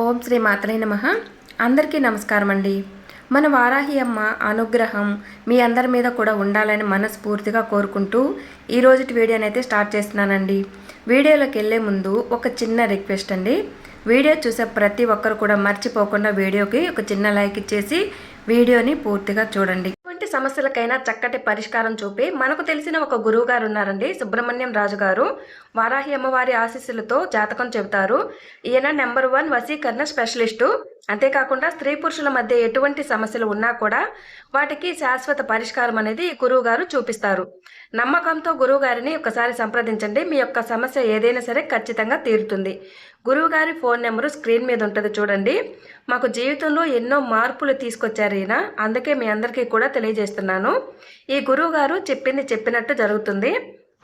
ఓం శ్రీ మాతలే నమ. అందరికీ నమస్కారం అండి మన వారాహి అమ్మ అనుగ్రహం మీ అందరి మీద కూడా ఉండాలని మనస్ఫూర్తిగా కోరుకుంటూ ఈ రోజుటి వీడియోని అయితే స్టార్ట్ చేస్తున్నానండి. వీడియోలోకి వెళ్ళే ముందు ఒక చిన్న రిక్వెస్ట్ అండి. వీడియో చూసే ప్రతి ఒక్కరు కూడా మర్చిపోకుండా వీడియోకి ఒక చిన్న లైక్ ఇచ్చేసి వీడియోని పూర్తిగా చూడండి. సమస్యలకైనా చక్కటి పరిష్కారం చూపి మనకు తెలిసిన ఒక గురువు గారు ఉన్నారండి సుబ్రహ్మణ్యం రాజు గారు వారాహి అమ్మవారి ఆశీస్సులతో జాతకం చెబుతారు. ఈయన నెంబర్ వన్ వసీకరణ స్పెషలిస్టు. అంతేకాకుండా స్త్రీ పురుషుల మధ్య ఎటువంటి సమస్యలు ఉన్నా కూడా వాటికి శాశ్వత పరిష్కారం అనేది ఈ గురువు గారు చూపిస్తారు. నమ్మకంతో గురువు గారిని ఒకసారి సంప్రదించండి. మీ యొక్క సమస్య ఏదైనా సరే ఖచ్చితంగా తీరుతుంది. గురువు గారి ఫోన్ నెంబరు స్క్రీన్ మీద ఉంటుంది చూడండి. మాకు జీవితంలో ఎన్నో మార్పులు తీసుకొచ్చారు ఈయన. అందుకే మీ అందరికీ కూడా తెలియజేస్తున్నాను. ఈ గురువు గారు చెప్పింది చెప్పినట్టు జరుగుతుంది.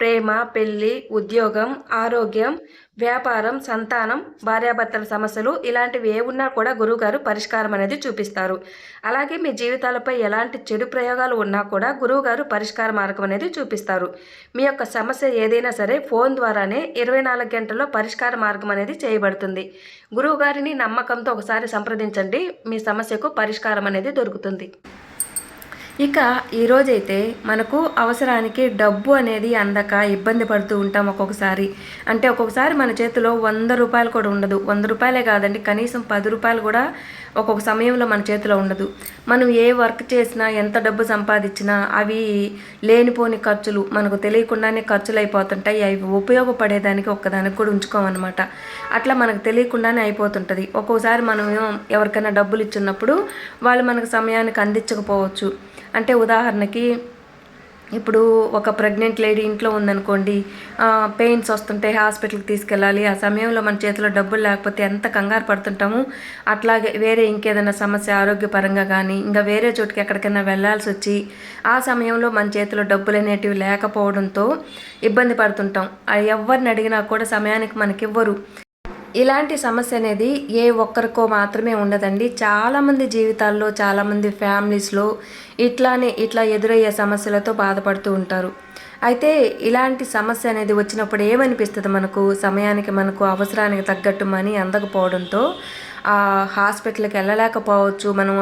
ప్రేమ పెళ్ళి ఉద్యోగం ఆరోగ్యం వ్యాపారం సంతానం భార్యాభర్తల సమస్యలు ఇలాంటివి ఏ ఉన్నా కూడా గురువుగారు పరిష్కారం అనేది చూపిస్తారు. అలాగే మీ జీవితాలపై ఎలాంటి చెడు ప్రయోగాలు ఉన్నా కూడా గురువుగారు పరిష్కార మార్గం అనేది చూపిస్తారు. మీ యొక్క సమస్య ఏదైనా సరే ఫోన్ ద్వారానే ఇరవై నాలుగు గంటల్లో పరిష్కార మార్గం అనేది చేయబడుతుంది. గురువుగారిని నమ్మకంతో ఒకసారి సంప్రదించండి. మీ సమస్యకు పరిష్కారం అనేది దొరుకుతుంది. ఇక ఈరోజైతే మనకు అవసరానికి డబ్బు అనేది అందక ఇబ్బంది పడుతూ ఉంటాం ఒక్కొక్కసారి. అంటే ఒక్కొక్కసారి మన చేతిలో వంద రూపాయలు కూడా ఉండదు. వంద రూపాయలే కాదండి కనీసం పది రూపాయలు కూడా ఒక్కొక్క సమయంలో మన చేతిలో ఉండదు. మనం ఏ వర్క్ చేసినా ఎంత డబ్బు సంపాదించినా అవి లేనిపోని ఖర్చులు మనకు తెలియకుండానే ఖర్చులు అయిపోతుంటాయి అవి ఉపయోగపడేదానికి ఒక్కదానికి కూడా ఉంచుకోమన్నమాట. అట్లా మనకు తెలియకుండానే అయిపోతుంటుంది. ఒక్కొక్కసారి మనం ఎవరికైనా డబ్బులు ఇచ్చినప్పుడు వాళ్ళు మనకు సమయానికి అందించకపోవచ్చు. అంటే ఉదాహరణకి ఇప్పుడు ఒక ప్రెగ్నెంట్ లేడీ ఇంట్లో ఉందనుకోండి పెయిన్స్ వస్తుంటే హాస్పిటల్కి తీసుకెళ్ళాలి. ఆ సమయంలో మన చేతిలో డబ్బులు లేకపోతే ఎంత కంగారు పడుతుంటాము? అట్లాగే వేరే ఇంకేదైనా సమస్య ఆరోగ్యపరంగా కానీ ఇంకా వేరే చోటుకి ఎక్కడికైనా వెళ్ళాల్సి వచ్చి ఆ సమయంలో మన చేతిలో డబ్బులు అనేటివి లేకపోవడంతో ఇబ్బంది పడుతుంటాం. ఎవరిని అడిగినా కూడా సమయానికి మనకి ఇవ్వరు ఇలాంటి సమస్య అనేది ఏ ఒక్కరికో మాత్రమే ఉండదండి. చాలామంది జీవితాల్లో చాలామంది ఫ్యామిలీస్లో ఇట్లానే ఇట్లా ఎదురయ్యే సమస్యలతో బాధపడుతూ ఉంటారు. అయితే ఇలాంటి సమస్య అనేది వచ్చినప్పుడు ఏమనిపిస్తుంది మనకు? సమయానికి మనకు అవసరానికి తగ్గట్టు మనీ అందకపోవడంతో ఆ హాస్పిటల్కి వెళ్ళలేకపోవచ్చు. మనం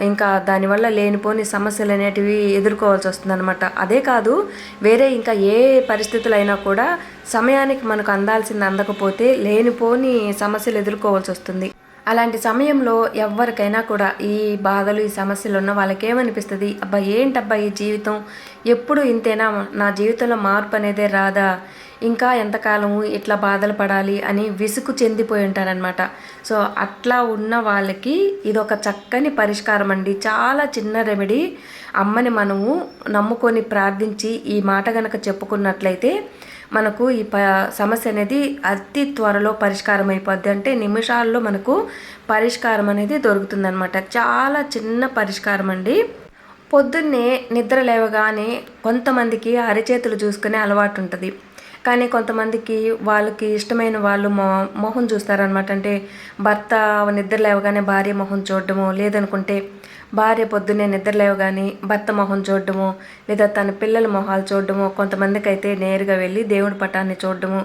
ఇంకా దానివల్ల లేనిపోని సమస్యలు అనేటివి ఎదుర్కోవాల్సి వస్తుందన్నమాట. అదే కాదు వేరే ఇంకా ఏ పరిస్థితులు అయినా కూడా సమయానికి మనకు అందాల్సింది అందకపోతే లేనిపోని సమస్యలు ఎదుర్కోవాల్సి వస్తుంది. అలాంటి సమయంలో ఎవరికైనా కూడా ఈ బాధలు ఈ సమస్యలు ఉన్న వాళ్ళకేమనిపిస్తుంది? అబ్బా ఏంటబ్బా ఈ జీవితం? ఎప్పుడు ఇంతేనా? నా జీవితంలో మార్పు అనేదే రాదా? ఇంకా ఎంతకాలము ఇట్లా బాధలు పడాలి అని విసుగు చెందిపోయి ఉంటారనమాట సో అట్లా ఉన్న వాళ్ళకి ఇది ఒక చక్కని పరిష్కారం అండి. చాలా చిన్న రెమెడీ. అమ్మని మనము నమ్ముకొని ప్రార్థించి ఈ మాట గనక చెప్పుకున్నట్లయితే మనకు ఈ ప సమస్య అనేది అతి త్వరలో పరిష్కారం అయిపోద్ది. అంటే నిమిషాల్లో మనకు పరిష్కారం అనేది దొరుకుతుందనమాట చాలా చిన్న పరిష్కారం అండి. పొద్దున్నే నిద్ర లేవగానే కొంతమందికి అరిచేతులు చూసుకునే అలవాటు ఉంటుంది. కానీ కొంతమందికి వాళ్ళకి ఇష్టమైన వాళ్ళు మొ మొహం చూస్తారనమాట అంటే భర్త నిద్ర లేవగానే భార్య మొహం చూడడము లేదనుకుంటే భార్య పొద్దున్నే నిద్ర లేవగానే భర్త మొహం చూడడము లేదా తన పిల్లల మొహాలు చూడడము కొంతమందికి అయితే నేరుగా వెళ్ళి దేవుడి పటాన్ని చూడడము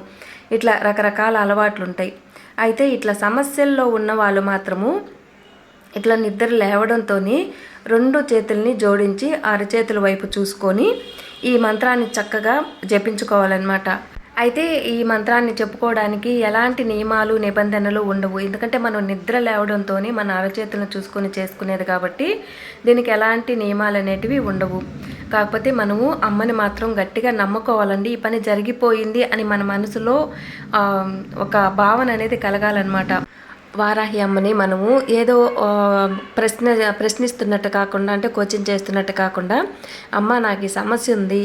ఇట్లా రకరకాల అలవాట్లు ఉంటాయి అయితే ఇట్లా సమస్యల్లో ఉన్న వాళ్ళు మాత్రము ఇట్లా నిద్ర లేవడంతో రెండు చేతుల్ని జోడించి అరచేతుల వైపు చూసుకొని ఈ మంత్రాన్ని చక్కగా జపించుకోవాలన్నమాట. అయితే ఈ మంత్రాన్ని చెప్పుకోవడానికి ఎలాంటి నియమాలు నిబంధనలు ఉండవు. ఎందుకంటే మనం నిద్ర లేవడంతో మన అరచేతులను చూసుకొని చేసుకునేది కాబట్టి దీనికి ఎలాంటి నియమాలు అనేటివి ఉండవు. కాకపోతే మనము అమ్మని మాత్రం గట్టిగా నమ్ముకోవాలండి. ఈ పని జరిగిపోయింది అని మన మనసులో ఒక భావన అనేది కలగాలన్నమాట. వారాహి అమ్మని మనము ఏదో ప్రశ్న ప్రశ్నిస్తున్నట్టు కాకుండా అంటే కోచింగ్ చేస్తున్నట్టు కాకుండా అమ్మ నాకు ఈ సమస్య ఉంది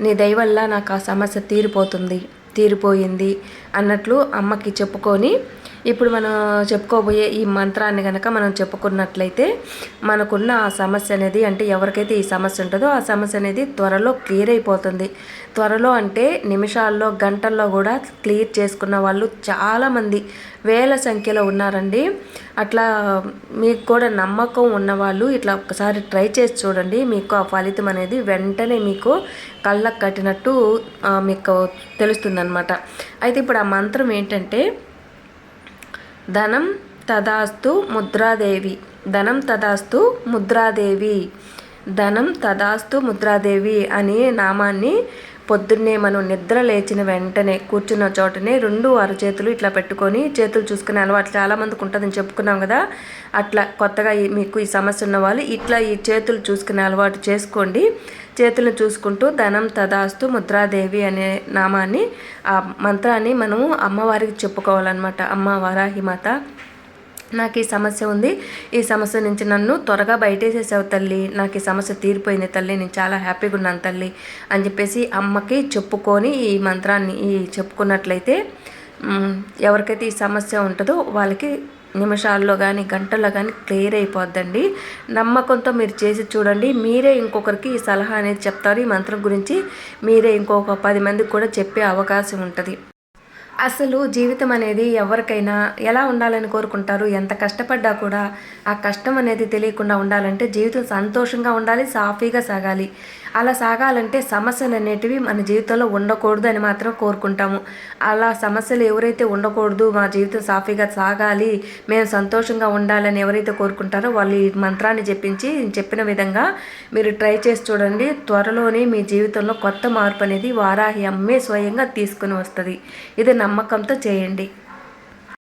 నీ దయవల్ల నాకు ఆ సమస్య తీరిపోతుంది తీరిపోయింది అన్నట్లు అమ్మకి చెప్పుకొని ఇప్పుడు మనం చెప్పుకోబోయే ఈ మంత్రాన్ని కనుక మనం చెప్పుకున్నట్లయితే మనకున్న ఆ సమస్య అనేది అంటే ఎవరికైతే ఈ సమస్య ఉంటుందో ఆ సమస్య అనేది త్వరలో క్లియర్ అయిపోతుంది. త్వరలో అంటే నిమిషాల్లో గంటల్లో కూడా క్లియర్ చేసుకున్న వాళ్ళు చాలామంది వేల సంఖ్యలో ఉన్నారండి. అట్లా మీకు కూడా నమ్మకం ఉన్నవాళ్ళు ఇట్లా ఒకసారి ట్రై చేసి చూడండి. మీకు ఆ ఫలితం అనేది వెంటనే మీకు కళ్ళకు కట్టినట్టు మీకు తెలుస్తుందన్నమాట. అయితే ఇప్పుడు ఆ మంత్రం ఏంటంటే ధనం తదాస్తు ముద్రాదేవి. ధనం తదాస్తు ముద్రాదేవి. ధనం తదాస్తు ముద్రాదేవి అనే నామాన్ని పొద్దున్నే మనం నిద్ర లేచిన వెంటనే కూర్చున్న చోటనే రెండు అరచేతులు ఇట్లా పెట్టుకొని చేతులు చూసుకునే అలవాటు చాలామందికి ఉంటుందని చెప్పుకున్నాం కదా. అట్లా కొత్తగా ఈ- మీకు ఈ సమస్య ఉన్న వాళ్ళు ఇట్లా ఈ చేతులు చూసుకునే అలవాటు చేసుకోండి. చేతులను చూసుకుంటూ ధనం తదాస్తు ముద్రాదేవి అనే నామాన్ని ఆ మంత్రాన్ని మనము అమ్మవారికి చెప్పుకోవాలన్నమాట. అమ్మ వారాహి మాత నాకు ఈ సమస్య ఉంది. ఈ సమస్య నుంచి నన్ను త్వరగా బయటేసేసావు తల్లి. నాకు ఈ సమస్య తీరిపోయింది తల్లి. నేను చాలా హ్యాపీగా ఉన్నాను తల్లి అని చెప్పేసి అమ్మకి చెప్పుకొని ఈ మంత్రాన్ని ఈ చెప్పుకున్నట్లయితే ఎవరికైతే ఈ సమస్య ఉంటుందో వాళ్ళకి నిమిషాల్లో కానీ గంటల్లో కానీ క్లియర్ అయిపోద్దండి. నమ్మకంతో మీరు చేసి చూడండి. మీరే ఇంకొకరికి ఈ సలహా అనేది చెప్తారు. ఈ మంత్రం గురించి మీరే ఇంకొక పది మందికి కూడా చెప్పే అవకాశం ఉంటుంది. అసలు జీవితం అనేది ఎవరికైనా ఎలా ఉండాలని కోరుకుంటారు? ఎంత కష్టపడ్డా కూడా ఆ కష్టం అనేది తెలియకుండా ఉండాలంటే జీవితం సంతోషంగా ఉండాలి సాఫీగా సాగాలి. అలా సాగాలంటే సమస్యలు అనేటివి మన జీవితంలో ఉండకూడదు అని మాత్రం కోరుకుంటాము. అలా సమస్యలు ఎవరైతే ఉండకూడదు మా జీవితం సాఫీగా సాగాలి మేము సంతోషంగా ఉండాలని ఎవరైతే కోరుకుంటారో వాళ్ళు ఈ మంత్రాన్ని చెప్పించి చెప్పిన విధంగా మీరు ట్రై చేసి చూడండి. త్వరలోనే మీ జీవితంలో కొత్త మార్పు అనేది వారాహి అమ్మే స్వయంగా తీసుకుని వస్తుంది. ఇది నమ్మకంతో చేయండి.